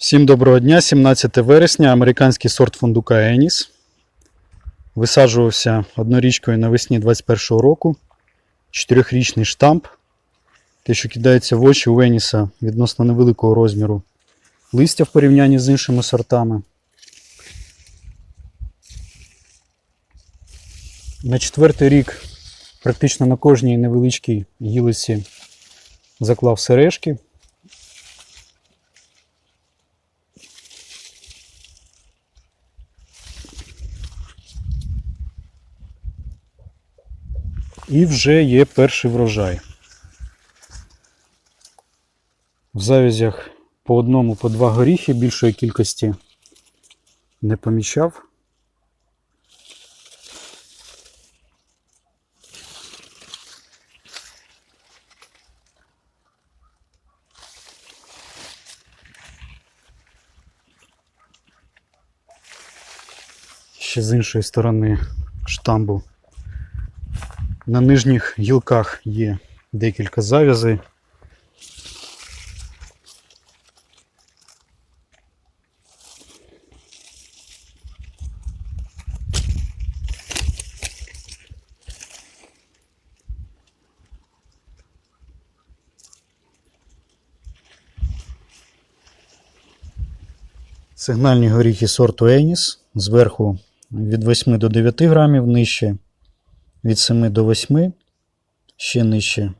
Всім доброго дня, 17 вересня, американський сорт фундука Еніс. Висаджувався однорічкою навесні 21-го року. Чотирьохрічний штамп. Те, що кидається в очі у Еніса відносно невеликого розміру листя в порівнянні з іншими сортами. На четвертий рік практично на кожній невеличкій гілиці заклав сережки. І вже є перший врожай. В завязях по одному, по два горіхи більшої кількості не помічав. Ще з іншої сторони штамбу на нижніх гілках є декілька завязей. Сигнальні горіхи сорту Еніс. Зверху від 8 до 9 грамів, нижче від 7 до 8, ще нижче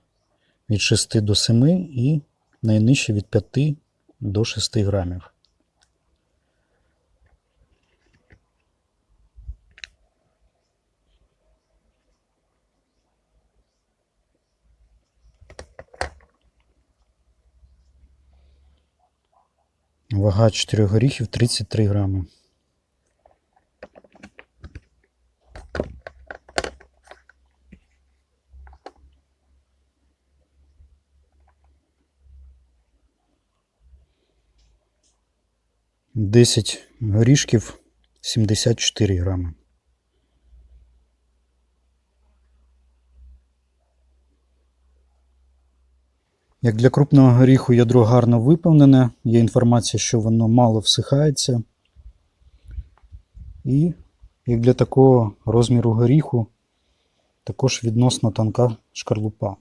від 6 до 7 і найнижче від 5 до 6 грамів. Вага 4 горіхів 33 грами. Десять горішків 74 грами. Як для крупного горіху ядро гарно виповнене, є інформація, що воно мало всихається. І як для такого розміру горіху, також відносно тонка шкарлупа.